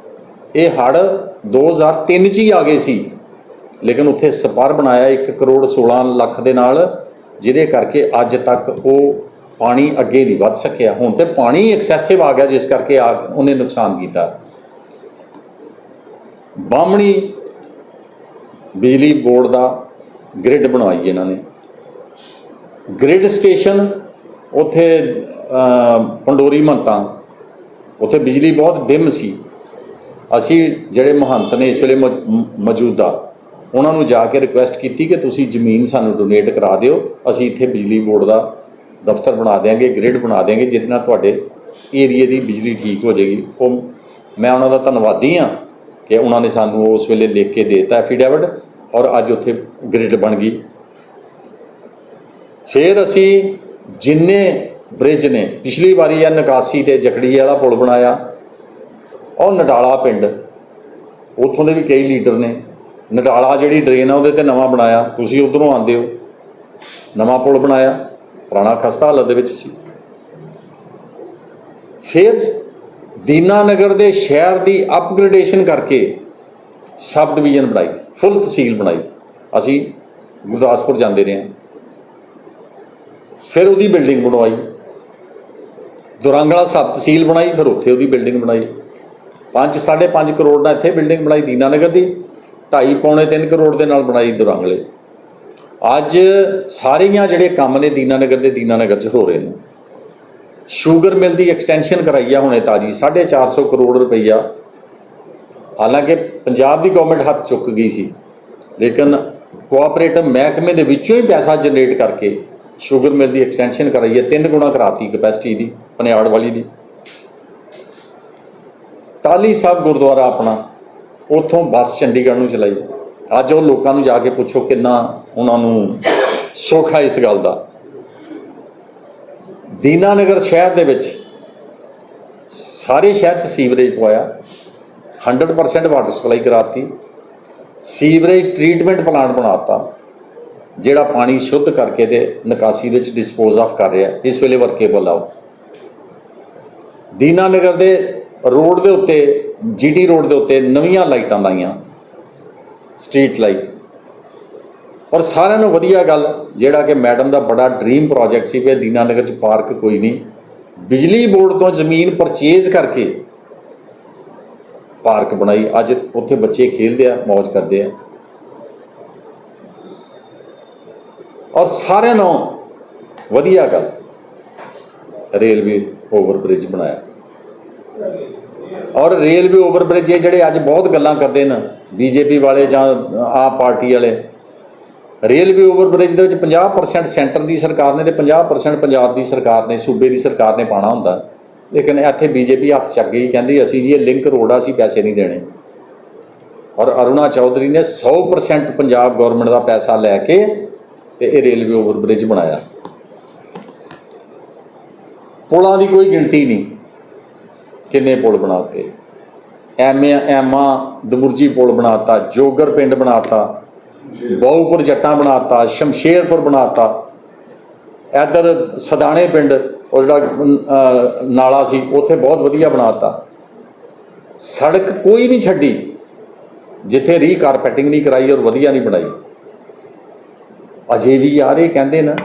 ਇਹ ਹੜ 2003 ਚ ਹੀ ਆ ਗਏ ਸੀ। ਲੇਕਿਨ ਉੱਥੇ ਸਪਰ ਬਣਾਇਆ 1 ਕਰੋੜ 16 ਲੱਖ ਦੇ ਨਾਲ, ਜਿਹਦੇ ਕਰਕੇ ਅੱਜ ਤੱਕ ਉਹ ਪਾਣੀ ਅੱਗੇ ਨਹੀਂ ਵੱਧ ਸਕਿਆ। ਹੁਣ ਤੇ ਪਾਣੀ ਐਕਸੈਸਿਵ ਆ ਗਿਆ, ਜਿਸ ਕਰਕੇ ਆ ਉਹਨੇ ਨੁਕਸਾਨ ਕੀਤਾ। ਬਾਹਮਣੀ ਬਿਜਲੀ ਬੋਰਡ ਦਾ ਗ੍ਰਿਡ ਬਣਵਾਈ ਇਹਨਾਂ ਨੇ। ਗ੍ਰਿਡ ਸਟੇਸ਼ਨ ਉੱਥੇ ਪੰਡੋਰੀ ਮੰਤਾਂ, ਉੱਥੇ ਬਿਜਲੀ ਬਹੁਤ ਡਿਮ ਸੀ। ਅਸੀਂ ਜਿਹੜੇ ਮਹੰਤ ਨੇ ਇਸ ਵੇਲੇ ਮ- ਮੌਜੂਦਾ, ਉਹਨਾਂ ਨੂੰ ਜਾ ਕੇ ਰਿਕੁਐਸਟ ਕੀਤੀ ਕਿ ਤੁਸੀਂ ਜ਼ਮੀਨ ਸਾਨੂੰ ਡੋਨੇਟ ਕਰਾ ਦਿਓ। ਅਸੀਂ ਇੱਥੇ ਬਿਜਲੀ ਬੋਰਡ ਦਾ ਦਫ਼ਤਰ ਬਣਾ ਦੇਾਂਗੇ ਗ੍ਰਿਡ ਬਣਾ ਦੇਾਂਗੇ ਜਿਹਦੇ ਨਾਲ ਤੁਹਾਡੇ ਏਰੀਏ ਦੀ ਬਿਜਲੀ ਠੀਕ ਹੋ ਜਾਏਗੀ। ਉਹ, ਮੈਂ ਉਹਨਾਂ ਦਾ ਧੰਨਵਾਦੀ ਹਾਂ। ਕਿ ਉਹਨਾਂ ਨੇ ਸਾਨੂੰ ਉਸ ਵੇਲੇ ਲਿਖ ਕੇ ਦੇ ਦਿੱਤਾ ਐਫੀਡੇਵਿਟ ਔਰ ਅੱਜ ਉੱਥੇ ਗ੍ਰਿਡ ਬਣ ਗਈ। ਫਿਰ ਅਸੀਂ ਜਿੰਨੇ ਬ੍ਰਿਜ ਨੇ, ਪਿਛਲੀ ਵਾਰੀ ਆ ਨਿਕਾਸੀ ਤੇ ਜਕੜੀ ਵਾਲਾ ਪੁਲ ਬਣਾਇਆ, ਉਹ ਨਡਾਲਾ ਪਿੰਡ, ਉੱਥੋਂ ਦੇ ਵੀ ਕਈ ਲੀਡਰ ਨੇ। ਨਡਾਲਾ ਜਿਹੜੀ ਡਰੇਨ ਆ ਉਹਦੇ ਤੇ ਨਵਾਂ ਬਣਾਇਆ, ਤੁਸੀਂ ਉਧਰੋਂ ਆਉਂਦੇ ਹੋ। ਨਵਾਂ ਪੁਲ ਬਣਾਇਆ, ਪੁਰਾਣਾ ਖਸਤਾ ਹਾਲਤ ਦੇ ਵਿੱਚ ਸੀ। ਫਿਰ ਦੀਨਾਨਗਰ ਦੇ ਸ਼ਹਿਰ ਦੀ ਅਪਗ੍ਰੇਡੇਸ਼ਨ ਕਰਕੇ ਸਬ ਡਿਵੀਜ਼ਨ ਬਣਾਈ ਫੁੱਲ ਤਹਿਸੀਲ ਬਣਾਈ। ਅਸੀਂ ਗੁਰਦਾਸਪੁਰ ਜਾਂਦੇ ਰਹੇ ਹਾਂ। ਫਿਰ ਉਹਦੀ ਬਿਲਡਿੰਗ ਬਣਵਾਈ। ਦੁਰਾਂਗਲਾ ਸਬ ਤਹਿਸੀਲ ਬਣਾਈ, ਫਿਰ ਉੱਥੇ ਉਹਦੀ ਬਿਲਡਿੰਗ ਬਣਾਈ। 5 5.5 ਕਰੋੜ ਨਾਲ ਇੱਥੇ ਬਿਲਡਿੰਗ ਬਣਾਈ ਦੀਨਾਨਗਰ ਦੀ। 2.5 ਪੌਣੇ 3 ਕਰੋੜ ਦੇ ਨਾਲ ਬਣਾਈ ਦੁਰਾਂਗਲੇ। ਅੱਜ ਸਾਰੀਆਂ ਜਿਹੜੇ ਕੰਮ ਨੇ ਦੀਨਾਨਗਰ ਦੇ ਦੀਨਾਨਗਰ 'ਚ ਹੋ ਰਹੇ ਨੇ। ਸ਼ੂਗਰ ਮਿਲ ਦੀ ਐਕਸਟੈਂਸ਼ਨ ਕਰਾਈ ਆ ਹੁਣੇ ਤਾਜੀ 450 ਕਰੋੜ ਰੁਪਈਆ। ਹਾਲਾਂਕਿ ਪੰਜਾਬ ਦੀ ਗਵਰਨਮੈਂਟ ਹੱਥ ਚੁੱਕ ਗਈ ਸੀ, ਲੇਕਿਨ ਕੋਆਪਰੇਟਿਵ ਮਹਿਕਮੇ ਦੇ ਵਿੱਚੋਂ ਹੀ ਪੈਸਾ ਜਨਰੇਟ ਕਰਕੇ ਸ਼ੂਗਰ ਮਿਲ ਦੀ ਐਕਸਟੈਂਸ਼ਨ ਕਰਾਈ ਹੈ ਤਿੰਨ ਗੁਣਾ ਕਰਾਤੀ ਕਪੈਸਿਟੀ ਦੀ, ਪਨਿਆੜ ਵਾਲੀ ਦੀ। ਟਾਲੀ ਸਾਹਿਬ ਗੁਰਦੁਆਰਾ ਆਪਣਾ, ਉੱਥੋਂ ਬੱਸ ਚੰਡੀਗੜ੍ਹ ਨੂੰ ਚਲਾਈ। ਅੱਜ ਉਹ ਲੋਕਾਂ ਨੂੰ ਜਾ ਕੇ ਪੁੱਛੋ ਕਿੰਨਾ ਉਹਨਾਂ ਨੂੰ ਸੁੱਖ ਹੈ ਇਸ ਗੱਲ ਦਾ। ਦੀਨਾਨਗਰ ਸ਼ਹਿਰ ਦੇ ਵਿੱਚ ਸਾਰੇ ਸ਼ਹਿਰ 'ਚ ਸੀਵਰੇਜ ਪਵਾਇਆ 100% ਵਾਟਰ ਸਪਲਾਈ ਕਰਾਤੀ, ਸੀਵਰੇਜ ਟ੍ਰੀਟਮੈਂਟ ਪਲਾਂਟ ਬਣਾਤਾ, ਜਿਹੜਾ ਪਾਣੀ ਸ਼ੁੱਧ ਕਰਕੇ ਤੇ ਨਿਕਾਸੀ ਵਿੱਚ ਡਿਸਪੋਜ਼ ਆਫ ਕਰ ਰਿਹਾ, ਇਸ ਵੇਲੇ ਵਰਕੇਬਲ ਆ ਉਹ। ਦੀਨਾਨਗਰ ਦੇ ਰੋਡ ਦੇ ਉੱਤੇ ਜੀਟੀ ਰੋਡ ਦੇ ਉੱਤੇ ਨਵੀਆਂ ਲਾਈਟਾਂ ਲਾਈਆਂ ਸਟਰੀਟ ਲਾਈਟ ਔਰ ਸਾਰਿਆਂ ਨੂੰ ਵਧੀਆ ਗੱਲ, ਜਿਹੜਾ ਕਿ ਮੈਡਮ ਦਾ ਬੜਾ ਡ੍ਰੀਮ ਪ੍ਰੋਜੈਕਟ ਸੀ ਵੀ ਦੀਨਾਨਗਰ ਚ ਪਾਰਕ ਕੋਈ ਨਹੀਂ। ਬਿਜਲੀ ਬੋਰਡ ਤੋਂ ਜ਼ਮੀਨ ਪਰਚੇਜ਼ ਕਰਕੇ ਪਾਰਕ ਬਣਾਈ। ਅੱਜ ਉੱਥੇ ਬੱਚੇ ਖੇਡਦੇ ਆ ਮौज ਕਰਦੇ ਆ। ਔਰ ਸਾਰਿਆਂ ਨੂੰ ਵਧੀਆ ਗੱਲ, ਰੇਲਵੇ ਓਵਰ ਬ੍ਰਿਜ ਬਣਾਇਆ। ਔਰ ਰੇਲਵੇ ਓਵਰ ਬ੍ਰਿਜ ਜਿਹੜੇ ਅੱਜ ਬਹੁਤ ਗੱਲਾਂ ਕਰਦੇ ਨੇ, ਬੀਜੇਪੀ ਵਾਲੇ ਜਾਂ ਆਪ ਪਾਰਟੀ ਵਾਲੇ ਰੇਲਵੇ ਓਵਰਬ੍ਰਿਜ ਦੇ ਵਿੱਚ 50% ਸੈਂਟਰ ਦੀ ਸਰਕਾਰ ਨੇ ਤੇ 50% ਪੰਜਾਬ ਦੀ ਸਰਕਾਰ ਨੇ, ਸੂਬੇ ਦੀ ਸਰਕਾਰ ਨੇ ਪਾਣਾ ਹੁੰਦਾ। ਲੇਕਿਨ ਇੱਥੇ ਬੀਜੇਪੀ ਹੱਥ ਚੱਕ ਗਈ, ਕਹਿੰਦੀ ਅਸੀਂ ਜੀ ਇਹ ਲਿੰਕ ਰੋਡ ਆ, ਅਸੀਂ ਪੈਸੇ ਨਹੀਂ ਦੇਣੇ। ਔਰ ਅਰੁਣਾ ਚੌਧਰੀ ਨੇ 100% ਪੰਜਾਬ ਗਵਰਨਮੈਂਟ ਦਾ ਪੈਸਾ ਲੈ ਕੇ ਤੇ ਇਹ ਰੇਲਵੇ ਓਵਰਬ੍ਰਿਜ ਬਣਾਇਆ। ਪੁਲਾਂ ਦੀ ਕੋਈ ਗਿਣਤੀ ਨਹੀਂ, ਕਿੰਨੇ ਪੁਲ ਬਣਾਤੇ। ਐਮਏ, ਐਮਾ ਦਬੁਰਜੀ ਪੁਲ ਬਣਾਤਾ, ਜੋਗਰ ਪਿੰਡ ਬਣਾਤਾ ਬਹੁਪੁਰ ਜੱਟਾਂ ਬਣਾਤਾ, ਸ਼ਮਸ਼ੇਰਪੁਰ ਬਣਾਤਾ। ਇਧਰ ਸਦਾਣੇ ਪਿੰਡ, ਉਹ ਜਿਹੜਾ ਨਾਲਾ ਸੀ, ਉੱਥੇ ਬਹੁਤ ਵਧੀਆ ਬਣਾਤਾ। ਸੜਕ ਕੋਈ ਨਹੀਂ ਛੱਡੀ, ਜਿੱਥੇ ਰੀ ਕਾਰਪੈਟਿੰਗ ਨਹੀਂ ਕਰਾਈ ਔਰ ਵਧੀਆ ਨਹੀਂ ਬਣਾਈ। ਅਜੇ ਵੀ ਯਾਰ ਇਹ ਕਹਿੰਦੇ ਨਾ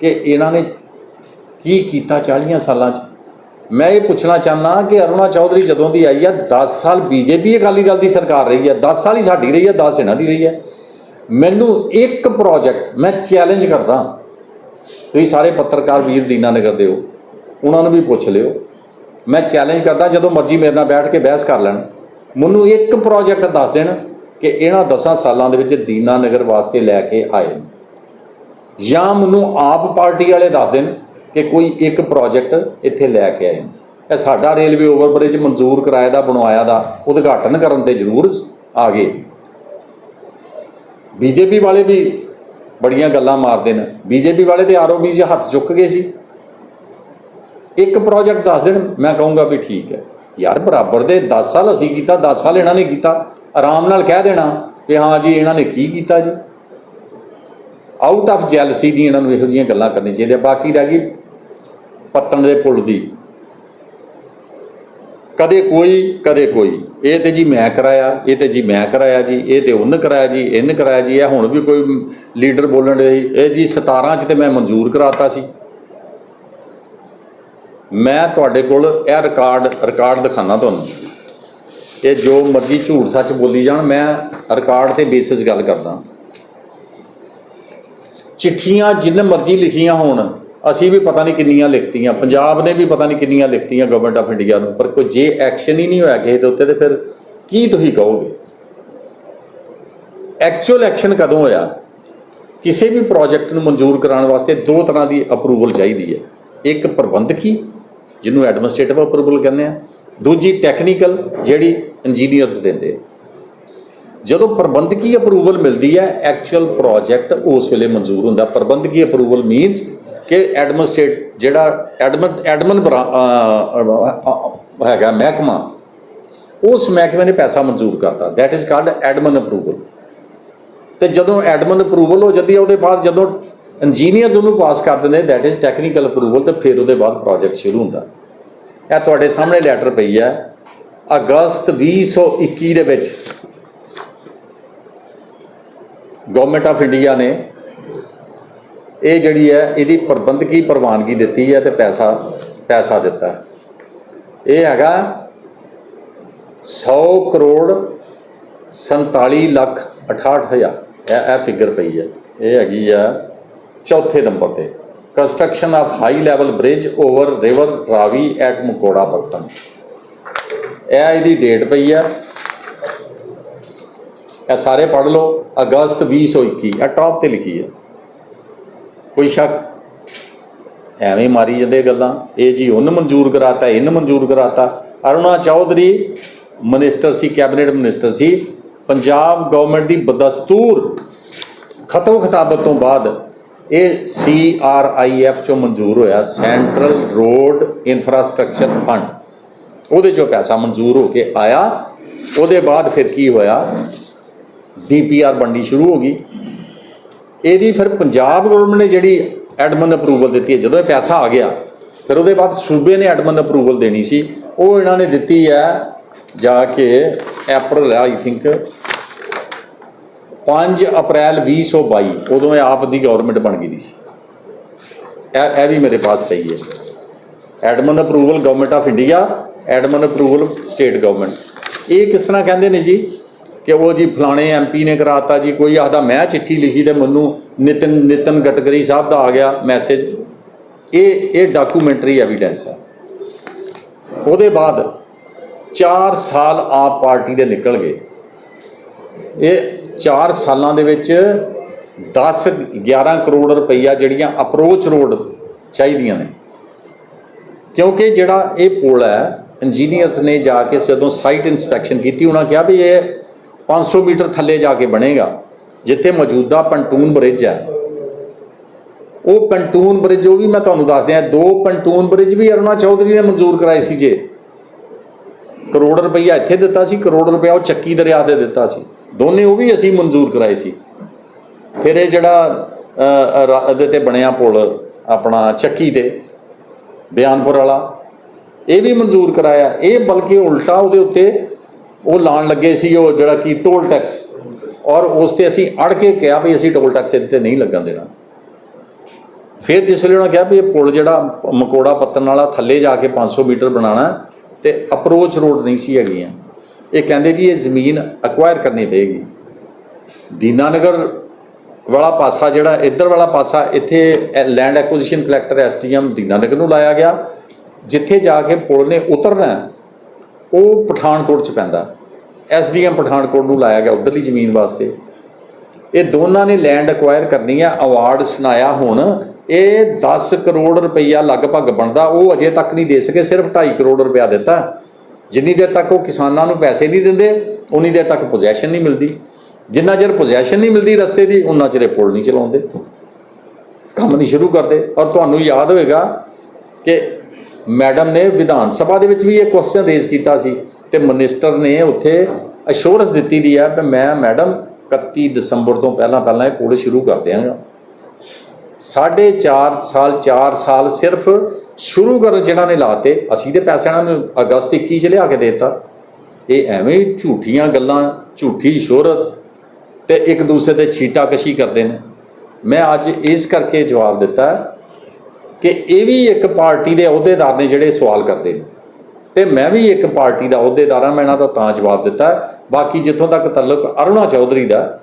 ਕਿ ਇਹਨਾਂ ਨੇ ਕੀ ਕੀਤਾ 40 ਸਾਲਾਂ 'ਚ। ਮੈਂ ਇਹ ਪੁੱਛਣਾ ਚਾਹੁੰਦਾ ਕਿ ਅਰੁਣਾ ਚੌਧਰੀ ਜਦੋਂ ਦੀ ਆਈ ਆ 10 ਸਾਲ ਬੀਜੇਪੀ ਅਕਾਲੀ ਦਲ ਦੀ ਸਰਕਾਰ ਰਹੀ ਹੈ 10 ਸਾਲ ਹੀ ਸਾਡੀ ਰਹੀ ਹੈ 10 ਇਹਨਾਂ ਦੀ ਰਹੀ ਹੈ ਮੈਨੂੰ ਇੱਕ ਪ੍ਰੋਜੈਕਟ ਮੈਂ ਚੈਲੰਜ ਕਰਦਾ। ਤੁਸੀਂ ਸਾਰੇ ਪੱਤਰਕਾਰ ਵੀਰ ਦੀਨਾਨਗਰ ਦੇ ਹੋ, ਉਹਨਾਂ ਨੂੰ ਵੀ ਪੁੱਛ ਲਿਓ। ਮੈਂ ਚੈਲੰਜ ਕਰਦਾ, ਜਦੋਂ ਮਰਜ਼ੀ ਮੇਰੇ ਨਾਲ ਬੈਠ ਕੇ ਬਹਿਸ ਕਰ ਲੈਣ। ਮੈਨੂੰ ਇੱਕ ਪ੍ਰੋਜੈਕਟ ਦੱਸ ਦੇਣ ਕਿ ਇਹਨਾਂ 10 ਸਾਲਾਂ ਦੇ ਵਿੱਚ ਦੀਨਾਨਗਰ ਵਾਸਤੇ ਲੈ ਕੇ ਆਏ ਜਾਂ ਮੈਨੂੰ ਆਪ ਪਾਰਟੀ ਵਾਲੇ ਦੱਸ ਦੇਣ ਕਿ ਕੋਈ ਇੱਕ ਪ੍ਰੋਜੈਕਟ ਇੱਥੇ ਲੈ ਕੇ ਆਏ ਨੇ। ਇਹ ਸਾਡਾ ਰੇਲਵੇ ਓਵਰਬ੍ਰਿਜ ਮਨਜ਼ੂਰ ਕਰਾਇਆ ਦਾ, ਬਣਵਾਇਆ ਦਾ ਉਦਘਾਟਨ ਕਰਨ ਤੇ ਜ਼ਰੂਰ ਆ ਗਏ। ਬੀਜੇਪੀ ਵਾਲੇ ਵੀ ਬੜੀਆਂ ਗੱਲਾਂ ਮਾਰਦੇ ਨੇ। ਬੀਜੇਪੀ ਵਾਲੇ ਤੇ ਆਰਓਬੀ 'ਚ ਹੱਥ ਚੁੱਕ ਗਏ ਸੀ। ਇੱਕ ਪ੍ਰੋਜੈਕਟ ਦੱਸ ਦੇਣ, ਮੈਂ ਕਹੂੰਗਾ ਵੀ ਠੀਕ ਹੈ। ਯਾਰ ਬਰਾਬਰ ਦੇ 10 ਸਾਲ ਅਸੀਂ ਕੀਤਾ 10 ਸਾਲ ਇਹਨਾਂ ਨੇ ਕੀਤਾ। ਆਰਾਮ ਨਾਲ ਕਹਿ ਦੇਣਾ ਕਿ ਹਾਂ ਜੀ, ਇਹਨਾਂ ਨੇ ਕੀ ਕੀਤਾ ਜੀ। ਆਊਟ ਆਫ ਜੈਲਸੀ ਦੀ ਇਹਨਾਂ ਨੂੰ ਇਹੋ ਜਿਹੀਆਂ ਗੱਲਾਂ ਕਰਨੀ ਚਾਹੀਦੀਆਂ। ਬਾਕੀ ਰਹਿ ਗਈ ਪੱਤਣ ਦੇ ਪੁੱਲ ਦੀ। ਕਦੇ ਕੋਈ ਕਦੇ ਕੋਈ। ਇਹ ਤੇ ਜੀ ਮੈਂ ਕਰਾਇਆ, ਇਹ ਤੇ ਜੀ ਮੈਂ ਕਰਾਇਆ ਜੀ, ਇਹ ਤੇ ਉਹਨ ਕਰਾਇਆ ਜੀ, ਇਹਨ ਕਰਾਇਆ ਜੀ, ਇਹ ਹੁਣ ਵੀ ਕੋਈ ਲੀਡਰ ਬੋਲਣ ਦੇ ਇਹ ਜੀ 17 ਚ ਤੇ ਮੈਂ ਮਨਜ਼ੂਰ ਕਰਾਤਾ ਸੀ। ਮੈਂ ਤੁਹਾਡੇ ਕੋਲ ਇਹ ਰਿਕਾਰਡ ਰਿਕਾਰਡ ਦਿਖਾਣਾ ਤੁਹਾਨੂੰ। ਇਹ ਜੋ ਮਰਜ਼ੀ ਝੂਠ ਸੱਚ ਬੋਲੀ ਜਾਣ, ਮੈਂ ਰਿਕਾਰਡ ਤੇ ਬੇਸਿਸ ਗੱਲ ਕਰਦਾ। ਚਿੱਠੀਆਂ ਜਿੰਨ ਮਰਜ਼ੀ ਲਿਖੀਆਂ ਹੋਣ ਅਸੀਂ ਵੀ ਪਤਾ ਨਹੀਂ ਕਿੰਨੀਆਂ ਲਿਖਤੀਆਂ, ਪੰਜਾਬ ਨੇ ਵੀ ਪਤਾ ਨਹੀਂ ਕਿੰਨੀਆਂ ਲਿਖਤੀਆਂ ਗਵਰਨਮੈਂਟ ਆਫ ਇੰਡੀਆ ਨੂੰ, ਪਰ ਕੋਈ ਜੇ ਐਕਸ਼ਨ ਹੀ ਨਹੀਂ ਹੋਇਆ ਕਿਸੇ ਦੇ ਉੱਤੇ ਤੇ ਫਿਰ ਕੀ ਤੁਸੀਂ ਕਹੋਗੇ? ਐਕਚੁਅਲ ਐਕਸ਼ਨ ਕਦੋਂ ਹੋਇਆ? ਕਿਸੇ ਵੀ ਪ੍ਰੋਜੈਕਟ ਨੂੰ ਮਨਜ਼ੂਰ ਕਰਾਉਣ ਵਾਸਤੇ ਦੋ ਤਰ੍ਹਾਂ ਦੀ ਅਪਰੂਵਲ ਚਾਹੀਦੀ ਹੈ। ਇੱਕ ਪ੍ਰਬੰਧਕੀ, ਜਿਹਨੂੰ ਐਡਮਿਨਿਸਟ੍ਰੇਟਿਵ ਅਪਰੂਵਲ ਕਹਿੰਦੇ ਆ। ਦੂਜੀ ਟੈਕਨੀਕਲ ਜਿਹੜੀ ਇੰਜੀਨੀਅਰਸ ਦਿੰਦੇ ਜਦੋਂ ਪ੍ਰਬੰਧਕੀ ਅਪਰੂਵਲ ਮਿਲਦੀ ਹੈ ਐਕਚੁਅਲ ਪ੍ਰੋਜੈਕਟ ਉਸ ਵੇਲੇ ਮਨਜ਼ੂਰ ਹੁੰਦਾ। ਪ੍ਰਬੰਧਕੀ ਅਪਰੂਵਲ ਮੀਨਸ ਕਿ ਐਡਮਿਨਿਸਟ੍ਰੇਟ ਜਿਹੜਾ ਐਡਮਨ ਐਡਮਨ ਹੈਗਾ ਮਹਿਕਮਾ, ਉਸ ਮਹਿਕਮੇ ਨੇ ਪੈਸਾ ਮਨਜ਼ੂਰ ਕਰਤਾ। That is called admin approval ਤੇ ਜਦੋਂ ਐਡਮਨ ਅਪਰੂਵਲ ਹੋ ਜਾਂਦੀ ਹੈ, ਉਹਦੇ ਬਾਅਦ ਜਦੋਂ ਇੰਜੀਨੀਅਰਸ ਉਹਨੂੰ ਪਾਸ ਕਰ ਦਿੰਦੇ ਦੈਟ ਇਜ਼ ਟੈਕਨੀਕਲ ਅਪਰੂਵਲ ਤੇ ਫਿਰ ਉਹਦੇ ਬਾਅਦ ਪ੍ਰੋਜੈਕਟ ਸ਼ੁਰੂ ਹੁੰਦਾ। ਇਹ ਤੁਹਾਡੇ ਸਾਹਮਣੇ ਲੈਟਰ ਪਈ ਹੈ, ਅਗਸਤ 2021 ਦੇ ਵਿੱਚ ਗਵਰਨਮੈਂਟ ਆਫ ਇੰਡੀਆ ਨੇ ਇਹ ਜਿਹੜੀ ਹੈ, ਇਹਦੀ ਪ੍ਰਬੰਧਕੀ ਪ੍ਰਵਾਨਗੀ ਦਿੱਤੀ ਹੈ ਤੇ ਪੈਸਾ ਪੈਸਾ ਦਿੱਤਾ ਇਹ ਹੈਗਾ 100 ਕਰੋੜ 47 ਲੱਖ 68 ਹਜ਼ਾਰ। ਇਹ ਇਹ ਫਿਗਰ ਪਈ ਹੈ। ਇਹ ਹੈਗੀ ਆ ਚੌਥੇ ਨੰਬਰ ਤੇ। Construction of high level bridge over river Ravi at Makora Pattan ਇਹ ਇਹਦੀ ਡੇਟ ਪਈ ਹੈ ਇਹ ਸਾਰੇ ਪੜ੍ਹ ਲਓ। ਅਗਸਤ 2021 ਇਹ ਟਾਪ ਤੇ ਲਿਖੀ ਹੈ। ਕੋਈ ਸ਼ੱਕ? ਐਵੇਂ ਮਾਰੀ ਜਾਂਦੇ ਗੱਲਾਂ। ਇਹ ਜੀ ਉਹਨ ਮਨਜ਼ੂਰ ਕਰਾਤਾ, ਇਹਨ ਮਨਜ਼ੂਰ ਕਰਾਤਾ। ਅਰੁਣਾ ਚੌਧਰੀ ਮਿਨਿਸਟਰ ਸੀ, ਕੈਬਨਿਟ ਮਿਨਿਸਟਰ ਸੀ। ਪੰਜਾਬ ਗਵਰਨਮੈਂਟ ਦੀ ਬਦਸਤੂਰ ਖਤਮ ਖਤਾਬਤ ਤੋਂ ਬਾਅਦ ਇਹ ਸੀ ਆਰ ਆਈ ਐਫ ਚੋਂ ਮਨਜ਼ੂਰ ਹੋਇਆ ਸੈਂਟਰਲ ਰੋਡ ਇਨਫਰਾਸਟ੍ਰਕਚਰ ਫੰਡ ਉਹਦੇ ਚੋਂ ਪੈਸਾ ਮਨਜ਼ੂਰ ਹੋ ਕੇ ਆਇਆ। ਉਹਦੇ ਬਾਅਦ ਫਿਰ ਕੀ ਹੋਇਆ? ਡੀਪੀਆਰ ਬਣਨੀ ਸ਼ੁਰੂ ਹੋ ਗਈ। ਇਹਦੀ ਫਿਰ ਪੰਜਾਬ ਗਵਰਨਮੈਂਟ ਨੇ ਜਿਹੜੀ ਐਡਮਨ ਅਪਰੂਵਲ ਦਿੱਤੀ ਹੈ, ਜਦੋਂ ਇਹ ਪੈਸਾ ਆ ਗਿਆ, ਫਿਰ ਉਹਦੇ ਬਾਅਦ ਸੂਬੇ ਨੇ ਐਡਮਨ ਅਪਰੂਵਲ ਦੇਣੀ ਸੀ। ਉਹ ਇਹਨਾਂ ਨੇ ਦਿੱਤੀ ਹੈ ਜਾ ਕੇ ਅਪ੍ਰੈਲ ਆਈ ਥਿੰਕ 5 ਅਪ੍ਰੈਲ 2022 ਉਦੋਂ ਇਹ ਆਪ ਦੀ ਗਵਰਨਮੈਂਟ ਬਣ ਗਈ ਦੀ ਸੀ। ਇਹ ਇਹ ਵੀ ਮੇਰੇ ਪਾਸ ਪਈ ਹੈ। Admin approval government of India admin approval state government ਇਹ ਕਿਸ ਤਰ੍ਹਾਂ ਕਹਿੰਦੇ ਨੇ ਜੀ? ਕਿ ਉਹ ਜੀ ਫਲਾਣੇ ਐਮਪੀ ਨੇ ਕਰਾਤਾ ਜੀ, ਕੋਈ ਆਦਾ ਮੈਂ ਚਿੱਠੀ ਲਿਖੀ ਤੇ ਮੈਨੂੰ ਨਿਤਨ ਨਿਤਨ ਗਟਕਰੀ ਸਾਹਿਬ ਦਾ ਆ ਗਿਆ ਮੈਸੇਜ ਇਹ ਇਹ ਡਾਕੂਮੈਂਟਰੀ ਐਵੀਡੈਂਸ ਹੈ। ਉਹਦੇ ਬਾਅਦ 4 ਸਾਲ ਆਪ ਪਾਰਟੀ ਦੇ ਨਿਕਲ ਗਏ। ਇਹ 4 ਸਾਲਾਂ ਦੇ ਵਿੱਚ 10 11 ਕਰੋੜ ਰੁਪਈਆ ਜਿਹੜੀਆਂ ਅਪਰੋਚ ਰੋਡ ਚਾਹੀਦੀਆਂ ਨੇ। ਕਿਉਂਕਿ ਜਿਹੜਾ ਇਹ ਪੁਲ ਹੈ ਇੰਜੀਨੀਅਰਸ ਨੇ ਜਾ ਕੇ ਜਦੋਂ ਸਾਈਟ ਇਨਸਪੈਕਸ਼ਨ ਕੀਤੀ, ਉਹਨਾਂ ਕਿਹਾ ਵੀ ਇਹ 500 ਮੀਟਰ ਥੱਲੇ ਜਾ ਕੇ ਬਣੇਗਾ, ਜਿੱਥੇ ਮੌਜੂਦਾ ਪੰਟੂਨ ਬ੍ਰਿਜ ਹੈ। ਉਹ ਪੰਟੂਨ ਬ੍ਰਿਜ ਉਹ ਵੀ ਮੈਂ ਤੁਹਾਨੂੰ ਦੱਸ ਦਿਆਂ, ਦੋ ਪੰਟੂਨ ਬ੍ਰਿਜ ਵੀ ਅਰੁਣਾ ਚੌਧਰੀ ਨੇ ਮਨਜ਼ੂਰ ਕਰਾਏ ਸੀ ਜੇ। ਕਰੋੜ ਰੁਪਈਆ ਇੱਥੇ ਦਿੱਤਾ ਸੀ, ਕਰੋੜ ਰੁਪਈਆ ਉਹ ਚੱਕੀ ਦਰਿਆ ਤੇ ਦਿੱਤਾ ਸੀ। ਦੋਨੇ ਉਹ ਵੀ ਅਸੀਂ ਮਨਜ਼ੂਰ ਕਰਾਏ ਸੀ। ਫਿਰ ਇਹ ਜਿਹੜਾ ਇਹਦੇ ਤੇ ਬਣਿਆ ਪੁਲ, ਆਪਣਾ ਚੱਕੀ ਤੇ, ਬਿਆਨਪੁਰ ਵਾਲਾ, ਇਹ ਵੀ ਮਨਜ਼ੂਰ ਕਰਾਇਆ। ਇਹ ਬਲਕਿ ਉਲਟਾ ਉਹਦੇ ਉੱਤੇ ਉਹ ਲਾਣ ਲੱਗੇ ਸੀ ਉਹ ਜਿਹੜਾ ਕੀ ਟੋਲ ਟੈਕਸ ਔਰ ਉਸ ਤੇ ਅਸੀਂ ਅੜ ਕੇ ਕਿਹਾ ਵੀ ਅਸੀਂ ਟੋਲ ਟੈਕਸ ਇੱਥੇ ਨਹੀਂ ਲੱਗਣ ਦੇਣਾ। ਫਿਰ ਜਿਸ ਵੇਲੇ ਉਹਨਾਂ ਕਿਹਾ ਵੀ ਇਹ ਪੁਲ ਜਿਹੜਾ ਮਕੋੜਾ ਪੱਤਨ ਵਾਲਾ ਥੱਲੇ ਜਾ ਕੇ 500 ਮੀਟਰ ਬਣਾਉਣਾ ਤੇ ਅਪਰੋਚ ਰੋਡ ਨਹੀਂ ਸੀ ਹੈਗੀਆਂ। ਇਹ ਕਹਿੰਦੇ ਜੀ ਇਹ ਜ਼ਮੀਨ ਅਕਵਾਇਰ ਕਰਨੀ ਪਏਗੀ। ਦੀਨਾਨਗਰ ਵਾਲਾ ਪਾਸਾ ਜਿਹੜਾ, ਇੱਧਰ ਵਾਲਾ ਪਾਸਾ, ਇੱਥੇ land acquisition collector SDM Dinanagar ਨੂੰ ਲਾਇਆ ਗਿਆ, ਜਿੱਥੇ ਜਾ ਕੇ ਪੁਲ ਨੇ ਉਤਰਨਾ ਉਹ ਪਠਾਨਕੋਟ ਚ ਪੈਂਦਾ। ਐਸਡੀਐਮ ਪਠਾਨਕੋਟ ਨੂੰ ਲਾਇਆ ਗਿਆ ਉਧਰਲੀ ਜ਼ਮੀਨ ਵਾਸਤੇ। ਇਹ ਦੋਨਾਂ ਨੇ ਲੈਂਡ ਅਕਵਾਇਰ ਕਰਨੀ ਹੈ ਅਵਾਰਡ ਸੁਣਾਇਆ ਹੁਣ। ਇਹ 10 ਕਰੋੜ ਰੁਪਈਆ ਲਗਭਗ ਬਣਦਾ, ਉਹ ਅਜੇ ਤੱਕ ਨਹੀਂ ਦੇ ਸਕੇ, ਸਿਰਫ 2.5 ਕਰੋੜ ਰੁਪਇਆ ਦਿੱਤਾ। ਜਿੰਨੀ ਦੇਰ ਤੱਕ ਉਹ ਕਿਸਾਨਾਂ ਨੂੰ ਪੈਸੇ ਨਹੀਂ ਦਿੰਦੇ, ਉਨੀ ਦੇਰ ਤੱਕ ਪੋਜੈਸ਼ਨ ਨਹੀਂ ਮਿਲਦੀ। ਜਿੰਨਾ ਚਿਰ ਪੋਜੈਸ਼ਨ ਨਹੀਂ ਮਿਲਦੀ ਰਸਤੇ ਦੀ, ਉਨਾ ਚਿਰ ਇਹ ਪੁਲ ਨਹੀਂ ਚਲਾਉਂਦੇ। ਕੰਮ ਨਹੀਂ ਸ਼ੁਰੂ ਕਰਦੇ। ਔਰ ਤੁਹਾਨੂੰ ਯਾਦ ਹੋਵੇਗਾ ਕਿ ਮੈਡਮ ਨੇ ਵਿਧਾਨ ਸਭਾ ਦੇ ਵਿੱਚ ਵੀ ਇਹ ਕੁਐਸਚਨ ਰੇਜ਼ ਕੀਤਾ ਸੀ ਤੇ ਮਿਨਿਸਟਰ ਨੇ ਉੱਥੇ ਅਸ਼ੋਰੈਂਸ ਦਿੱਤੀ ਦੀ ਹੈ ਕਿ ਮੈਂ ਮੈਡਮ 31 ਦਸੰਬਰ ਤੋਂ ਪਹਿਲਾਂ ਪਹਿਲਾਂ ਇਹ ਪੁਲ ਸ਼ੁਰੂ ਕਰ ਦਿਆਂਗਾ। ਸਾਢੇ ਚਾਰ ਸਾਲ 4 ਸਾਲ ਸਿਰਫ ਸ਼ੁਰੂ ਕਰਨ ਜਿਹਨਾਂ ਨੇ ਲਾਤੇ, ਅਸੀਂ ਤੇ ਪੈਸੇ ਇਹਨਾਂ ਨੂੰ ਅਗਸਤ 21 ਚ ਲਿਆ ਕੇ ਦਿੱਤਾ। ਇਹ ਐਵੇਂ ਹੀ ਝੂਠੀਆਂ ਗੱਲਾਂ, ਝੂਠੀ ਸ਼ੋਹਰਤ ਤੇ ਇੱਕ ਦੂਸਰੇ ਤੇ ਛੀਟਾ ਕਸ਼ੀ ਕਰਦੇ ਨੇ। ਮੈਂ ਅੱਜ ਇਸ ਕਰਕੇ ਜਵਾਬ ਦਿੱਤਾ ਕਿ ਇਹ ਵੀ ਇੱਕ ਪਾਰਟੀ ਦੇ ਅਹੁਦੇਦਾਰ ਨੇ ਜਿਹੜੇ ਸਵਾਲ ਕਰਦੇ ਨੇ। ਤੇ ਮੈਂ ਵੀ ਇੱਕ ਪਾਰਟੀ ਦਾ ਅਹੁਦੇਦਾਰ ਹਾਂ, ਮੈਂ ਇਹਨਾਂ ਦਾ ਤਾਂ ਜਵਾਬ ਦਿੱਤਾ। ਬਾਕੀ ਜਿੱਥੋਂ ਤੱਕ ਤਾਲੁਕ ਅਰੁਣਾ ਚੌਧਰੀ ਦਾ,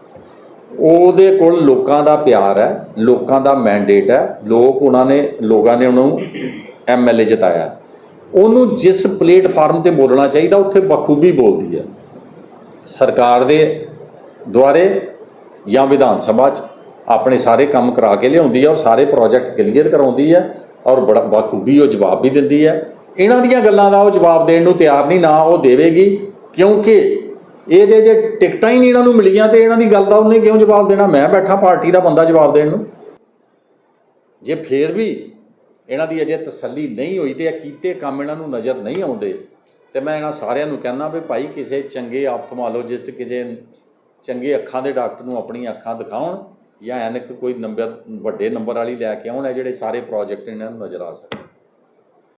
ਉਹਦੇ ਕੋਲ ਲੋਕਾਂ ਦਾ ਪਿਆਰ ਹੈ, ਲੋਕਾਂ ਦਾ ਮੈਂਡੇਟ ਹੈ। ਲੋਕ ਉਹਨਾਂ ਨੇ, ਲੋਕਾਂ ਨੇ ਉਹਨੂੰ ਐਮਐਲਏ ਜਿਤਾਇਆ। ਉਹਨੂੰ ਜਿਸ ਪਲੇਟਫਾਰਮ ਤੇ ਬੋਲਣਾ ਚਾਹੀਦਾ, ਉੱਥੇ ਬਖੂਬੀ ਬੋਲਦੀ ਹੈ। ਸਰਕਾਰ ਦੇ ਦੁਆਰੇ ਜਾਂ ਵਿਧਾਨ ਸਭਾ 'ਚ। ਆਪਣੇ ਸਾਰੇ ਕੰਮ ਕਰਾ ਕੇ ਲਿਆਉਂਦੀ ਹੈ ਔਰ ਸਾਰੇ ਪ੍ਰੋਜੈਕਟ ਕਲੀਅਰ ਕਰਾਉਂਦੀ ਹੈ ਔਰ ਬੜਾ ਬਾਖੂਬੀ ਉਹ ਜਵਾਬ ਵੀ ਦਿੰਦੀ ਹੈ ਇਹਨਾਂ ਦੀਆਂ ਗੱਲਾਂ ਦਾ ਉਹ ਜਵਾਬ ਦੇਣ ਨੂੰ ਤਿਆਰ ਨਹੀਂ, ਨਾ ਉਹ ਦੇਵੇਗੀ, ਕਿਉਂਕਿ ਇਹਦੇ ਜੇ ਟਿਕਟਾਂ ਹੀ ਨਹੀਂ ਇਹਨਾਂ ਨੂੰ ਮਿਲੀਆਂ ਤੇ ਇਹਨਾਂ ਦੀ ਗੱਲ ਦਾ ਉਹਨੇ ਕਿਉਂ ਜਵਾਬ ਦੇਣਾ? ਮੈਂ ਬੈਠਾ ਪਾਰਟੀ ਦਾ ਬੰਦਾ ਜਵਾਬ ਦੇਣ ਨੂੰ। ਜੇ ਫੇਰ ਵੀ ਇਹਨਾਂ ਦੀ ਅਜੇ ਤਸੱਲੀ ਨਹੀਂ ਹੋਈ ਤੇ ਇਹ ਕੀਤੇ ਕੰਮ ਇਹਨਾਂ ਨੂੰ ਨਜ਼ਰ ਨਹੀਂ ਆਉਂਦੇ, ਤੇ ਮੈਂ ਇਹਨਾਂ ਸਾਰਿਆਂ ਨੂੰ ਕਹਿੰਦਾ ਵੀ ਭਾਈ ਕਿਸੇ ਚੰਗੇ ਆਪਥਮੋਲੋਜਿਸਟ ਕਿਸੇ ਚੰਗੇ ਅੱਖਾਂ ਦੇ ਡਾਕਟਰ ਨੂੰ ਆਪਣੀਆਂ ਅੱਖਾਂ ਦਿਖਾਉਣ ਜਾਂ ਐਨਕ ਕੋਈ ਨੰਬਰ, ਵੱਡੇ ਨੰਬਰ ਵਾਲੀ ਲੈ ਕੇ ਆਉਣ, ਇਹ ਜਿਹੜੇ ਸਾਰੇ ਪ੍ਰੋਜੈਕਟ ਇਹਨਾਂ ਨੂੰ ਨਜ਼ਰ ਆ ਸਕਣ।